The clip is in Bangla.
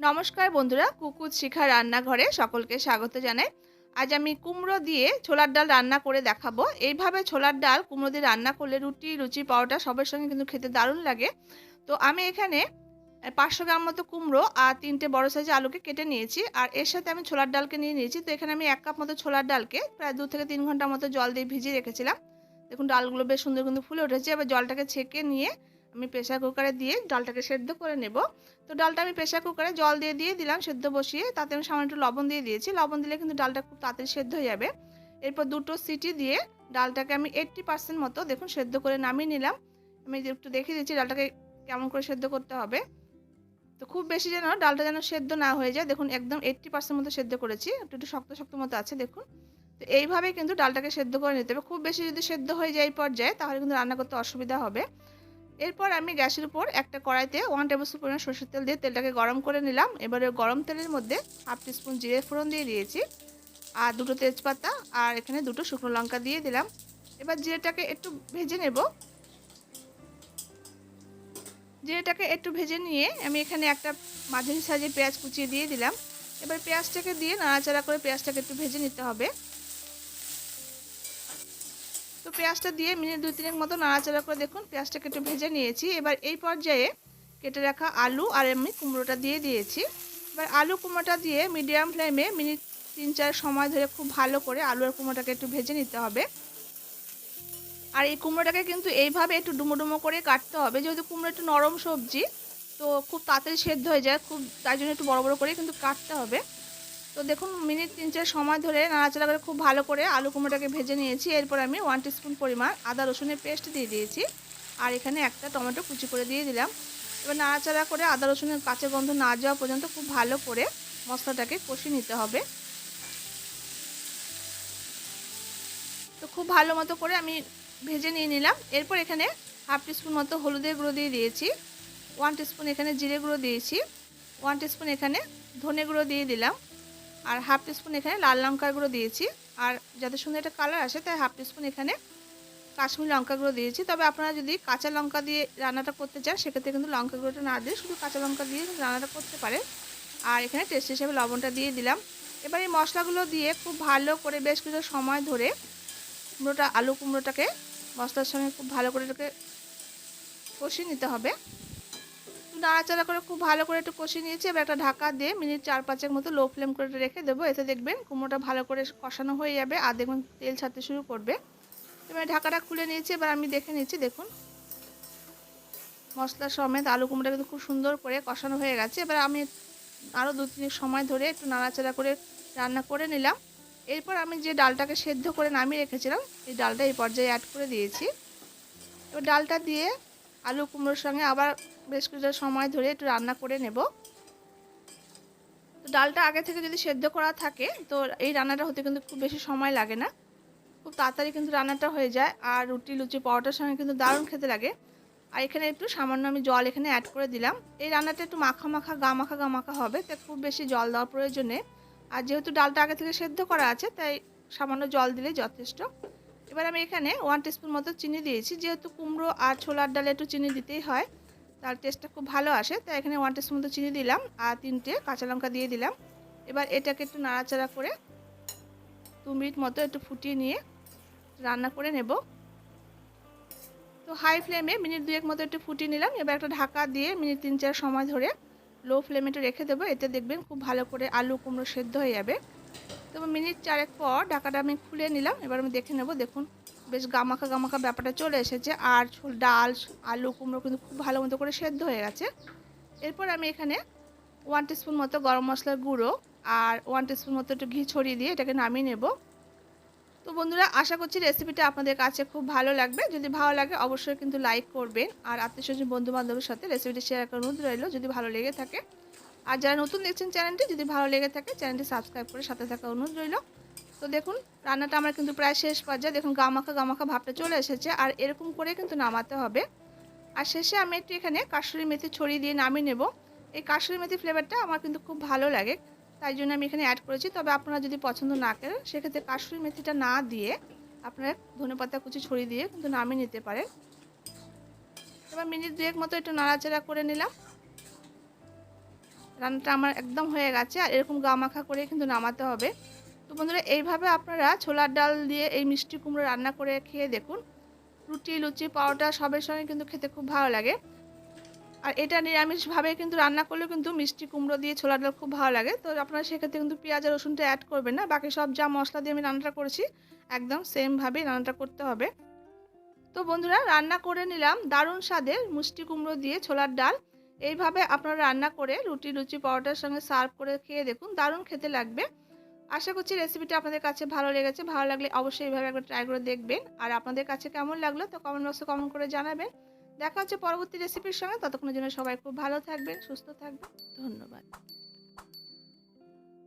নমস্কার বন্ধুরা, কুকুর শিখা রান্নাঘরে সকলকে স্বাগত জানাই। আজ আমি কুমড়ো দিয়ে ছোলার ডাল রান্না করে দেখাবো। এইভাবে ছোলার ডাল কুমড়ো দিয়ে রান্না করলে রুটি, লুচি পাওয়াটা সবের সঙ্গে কিন্তু খেতে দারুণ লাগে। তো আমি এখানে পাঁচশো গ্রাম মতো কুমড়ো আর তিনটে বড় সাইজের আলুকে কেটে নিয়েছি। আর এর সাথে আমি ছোলার ডালকে নিয়ে নিয়েছি। তো এখানে আমি এক কাপ মতো ছোলার ডালকে প্রায় দু থেকে তিন ঘণ্টার মতো জল দিয়ে ভিজিয়ে রেখেছিলাম। দেখুন, ডালগুলো বেশ সুন্দর কিন্তু ফুলে উঠেছে। এবার জলটাকে ছেঁকে নিয়ে আমি প্রেশার কুকারে দিয়ে ডালটাকে সেদ্ধ করে নেব। তো ডালটা আমি প্রেশার কুকারে জল দিয়ে দিয়ে দিলাম সেদ্ধ বসিয়ে, তাতে আমি সামান্য একটু লবণ দিয়ে দিয়েছি। লবণ দিলে কিন্তু ডালটা খুব তাড়াতাড়ি সেদ্ধ হয়ে যাবে। এরপর দুটো সিটি দিয়ে ডালটাকে আমি এইট্টি পার্সেন্ট মতো দেখুন সেদ্ধ করে নামিয়ে নিলাম। আমি একটু দেখিয়ে দিচ্ছি ডালটাকে কেমন করে সেদ্ধ করতে হবে। তো খুব বেশি যেন ডালটা যেন সেদ্ধ না হয়ে যায়, দেখুন একদম এইট্টি পার্সেন্ট মতো সেদ্ধ করেছি। একটু একটু শক্ত শক্ত মতো আছে, দেখুন। তো এইভাবে কিন্তু ডালটাকে সেদ্ধ করে নিতে হবে। খুব বেশি যদি সেদ্ধ হয়ে যায় এই পর্যায়ে, তাহলে কিন্তু রান্না করতে অসুবিধা হবে। এরপর আমি গ্যাসের উপর একটা কড়াইতে ওয়ান টেবিল স্পুন পরিমাণ সরষের তেল দিয়ে তেলটাকে গরম করে নিলাম। এবারে গরম তেলের মধ্যে হাফ টিস্পুন জিরে ফোড়ন দিয়ে দিয়েছি আর দুটো তেজপাতা আর এখানে দুটো শুকনো লঙ্কা দিয়ে দিলাম। এবার জিরেটাকে একটু ভেজে নেব। জিরেটাকে একটু ভেজে নিয়ে আমি এখানে একটা মাঝারি সাইজের পেঁয়াজ কুচিয়ে দিয়ে দিলাম। এবার পেঁয়াজটাকে দিয়ে নাড়াচাড়া করে পেঁয়াজটাকে একটু ভেজে নিতে হবে। পেঁয়াজটা দিয়ে মিনিট দুই তিনেক মতো নাড়াচাড়া করে দেখুন, পেঁয়াজটাকে একটু ভেজে নিয়েছি। এবার এই পর্যায়ে কেটে রাখা আলু আর এমনি কুমড়োটা দিয়ে দিয়েছি। এবার আলু কুমড়োটা দিয়ে মিডিয়াম ফ্লেমে মিনিট তিন চার সময় ধরে খুব ভালো করে আলু আর কুমড়োটাকে একটু ভেজে নিতে হবে। আর এই কুমড়োটাকে কিন্তু এইভাবে একটু ডুমো ডুমো করে কাটতে হবে। যেহেতু কুমড়ো একটু নরম সবজি, তো খুব তাড়াতাড়ি সেদ্ধ হয়ে যায়, খুব তাই জন্য একটু বড় বড় করে কিন্তু কাটতে হবে। তো দেখুন, মিনিট তিন চার সময় ধরে নাড়াচাড়া করে খুব ভালো করে আলু কুমড়োটাকে ভেজে নিয়েছি। এরপর আমি ওয়ান টিস্পুন পরিমাণ আদা রসুনের পেস্ট দিয়ে দিয়েছি। আর এখানে একটা টমেটো কুচি করে দিয়ে দিলাম। এবার নাড়াচাড়া করে আদা রসুনের কাঁচা গন্ধ না যাওয়া পর্যন্ত খুব ভালো করে মশলাটাকে কষিয়ে নিতে হবে। তো খুব ভালো মতো করে আমি ভেজে নিয়ে নিলাম। এরপর এখানে হাফ টিস্পুন মতো হলুদের গুঁড়ো দিয়ে দিয়েছি। ওয়ান টিস্পুন এখানে জিরে গুঁড়ো দিয়েছি। ওয়ান টিস্পুন এখানে ধনে গুঁড়ো দিয়ে দিলাম। আর হাফ টিস্পুন এখানে লাল লঙ্কার গুঁড়ো দিয়েছি। আর যাতে সুন্দর একটা কালার আসে, তাই হাফ টিস্পুন এখানে কাশ্মীর লঙ্কা গুঁড়ো দিয়েছি। তবে আপনারা যদি কাঁচা লঙ্কা দিয়ে রান্নাটা করতে চান, সেক্ষেত্রে কিন্তু লঙ্কা গুঁড়োটা না দিয়ে শুধু কাঁচা লঙ্কা দিয়ে রান্নাটা করতে পারে আর এখানে টেস্ট হিসেবে লবণটা দিয়ে দিলাম। এবার এই মশলাগুলো দিয়ে খুব ভালো করে বেশ কিছু সময় ধরে কুমড়োটা, আলু কুমড়োটাকে মশলার সঙ্গে খুব ভালো করে এটাকে কষিয়ে নিতে হবে। নাড়াচাড়া করে খুব ভালো করে একটু কষিয়ে নিয়েছি। এবার একটা ঢাকা দিয়ে মিনিট চার পাঁচের মতো লো ফ্লেম করে রেখে দেবো। এতে দেখবেন কুমড়োটা ভালো করে কষানো হয়ে যাবে আর দেখবেন তেল ছাড়তে শুরু করবে। এবার ঢাকাটা খুলে নিয়েছি। এবার আমি দেখে নিচ্ছি, দেখুন। মশলা সমেত আলু কুমড়োটা কিন্তু খুব সুন্দর করে কষানো হয়ে গেছে। এবার আমি আরও দু তিন সময় ধরে একটু নাড়াচাড়া করে রান্না করে নিলাম। এরপর আমি যে ডালটাকে সেদ্ধ করে নামিয়ে রেখেছিলাম, এই ডালটা এই পর্যায়ে অ্যাড করে দিয়েছি। এবার ডালটা দিয়ে আলু কুমড়োর সঙ্গে আবার বেশ কিছুটা সময় ধরে একটু রান্না করে নেব। তো ডালটা আগে থেকে যদি সেদ্ধ করা থাকে, তো এই রান্নাটা হতে কিন্তু খুব বেশি সময় লাগে না। খুব তাড়াতাড়ি কিন্তু রান্নাটা হয়ে যায়, আর রুটি, লুচি, পরোটার সঙ্গে কিন্তু দারুণ খেতে লাগে। আর এখানে একটু সামান্য আমি জল এখানে অ্যাড করে দিলাম। এই রান্নাটা একটু মাখা মাখা, গা মাখা গা মাখা হবে তাই খুব বেশি জল দেওয়ার প্রয়োজনে আর যেহেতু ডালটা আগে থেকে সেদ্ধ করা আছে, তাই সামান্য জল দিলে যথেষ্ট। এবার আমি এখানে ওয়ান টিস্পুন মতো চিনি দিয়েছি। যেহেতু কুমড়ো আর ছোলার ডালে একটু চিনি দিতেই হয় তার টেস্টটা খুব ভালো আসে, তাই এখানে ওয়ান টেস্ট মতো চিনি দিলাম আর তিনটে কাঁচা লঙ্কা দিয়ে দিলাম। এবার এটাকে একটু নাড়াচাড়া করে দু মিনিট মতো একটু ফুটিয়ে নিয়ে রান্না করে নেব। তো হাই ফ্লেমে মিনিট দুয়েক মতো একটু ফুটিয়ে নিলাম, এবার একটা ঢাকা দিয়ে মিনিট তিন চার সময় ধরে লো ফ্লেমে একটু রেখে দেবো, এতে দেখবেন খুব ভালো করে আলু কুমড়ো সেদ্ধ হয়ে যাবে। তবে মিনিট চারেক পর ঢাকাটা আমি খুলে নিলাম, এবার আমি দেখে নেব, দেখুন বেশ গামাখা গামাখা ব্যাপারটা চলে এসেছে। আর ডাল, আলু, কুমড়ো কিন্তু খুব ভালো মতো করে সেদ্ধ হয়ে গেছে। এরপর আমি এখানে ওয়ান টিস্পুন মতো গরম মশলার গুঁড়ো আর ওয়ান টিস্পুন মতো একটু ঘি ছড়িয়ে দিয়ে এটাকে নামিয়ে নেব। তো বন্ধুরা, আশা করছি রেসিপিটা আপনাদের কাছে খুব ভালো লাগবে। যদি ভালো লাগে, অবশ্যই কিন্তু লাইক করবেন। আর আত্মীয় স্বজন বন্ধু বান্ধবের সাথে রেসিপিটি শেয়ার করার অনুরোধ রইল, যদি ভালো লেগে থাকে। আর যারা নতুন দেখছেন চ্যানেলটি যদি ভালো লেগে থাকে চ্যানেলটি সাবস্ক্রাইব করে সাথে থাকা অনুরোধ রইল। তো দেখুন, রান্নাটা আমার কিন্তু প্রায় শেষ পর্যায়ে। দেখুন, গামাখা গামাখা ভাবটা চলে এসেছে আর এরকম করে কিন্তু নামাতে হবে। আর শেষে আমি একটু এখানে কাশুরি মেথি ছড়িয়ে দিয়ে নামিয়ে নেব। এই কাশুরি মেথি ফ্লেভারটা আমার কিন্তু খুব ভালো লাগে, তাই জন্য আমি এখানে অ্যাড করেছি। তবে আপনারা যদি পছন্দ না করেন, সেক্ষেত্রে কাশুরি মেথিটা না দিয়ে আপনারা ধনে পাতা কুচি ছড়িয়ে দিয়ে কিন্তু নামিয়ে নিতে পারেন। এবার মিনিট দুয়েক মতো একটু নাড়াচাড়া করে নিলাম। রান্নাটা আমার একদম হয়ে গেছে আর এরকম গা মাখা করে কিন্তু নামাতে হবে। তো বন্ধুরা, এইভাবে আপনারা ছোলার ডাল দিয়ে এই মিষ্টি কুমড়ো রান্না করে খেয়ে দেখুন। রুটি, লুচি পাওয়াটা সবের সঙ্গে কিন্তু খেতে খুব ভালো লাগে। আর এটা নিরামিষভাবে কিন্তু রান্না করলেও কিন্তু মিষ্টি কুমড়ো দিয়ে ছোলার ডাল খুব ভালো লাগে। তো আপনারা সেক্ষেত্রে কিন্তু পেঁয়াজ আর রসুনটা অ্যাড করবেন না। বাকি সব যা মশলা দিয়ে আমি রান্নাটা করেছি, একদম সেমভাবেই রান্নাটা করতে হবে। তো বন্ধুরা, রান্না করে নিলাম দারুণ স্বাদের মিষ্টি কুমড়ো দিয়ে ছোলার ডাল। এইভাবে আপনারা রান্না করে রুটি, লুচি পরোটার সঙ্গে সার্ভ করে খেয়ে দেখুন, দারুণ খেতে লাগবে। আশা করছি রেসিপিটা আপনাদের কাছে ভালো লেগেছে। ভালো লাগলে অবশ্যই এইভাবে একবার ট্রাই করে দেখবেন। আর আপনাদের কাছে কেমন লাগল তো কমেন্ট বক্সে কমেন্ট করে জানাবেন। দেখা হচ্ছে পরবর্তী রেসিপির সঙ্গে। ততক্ষণের জন্য সবাই খুব ভালো থাকবেন, সুস্থ থাকবেন। ধন্যবাদ।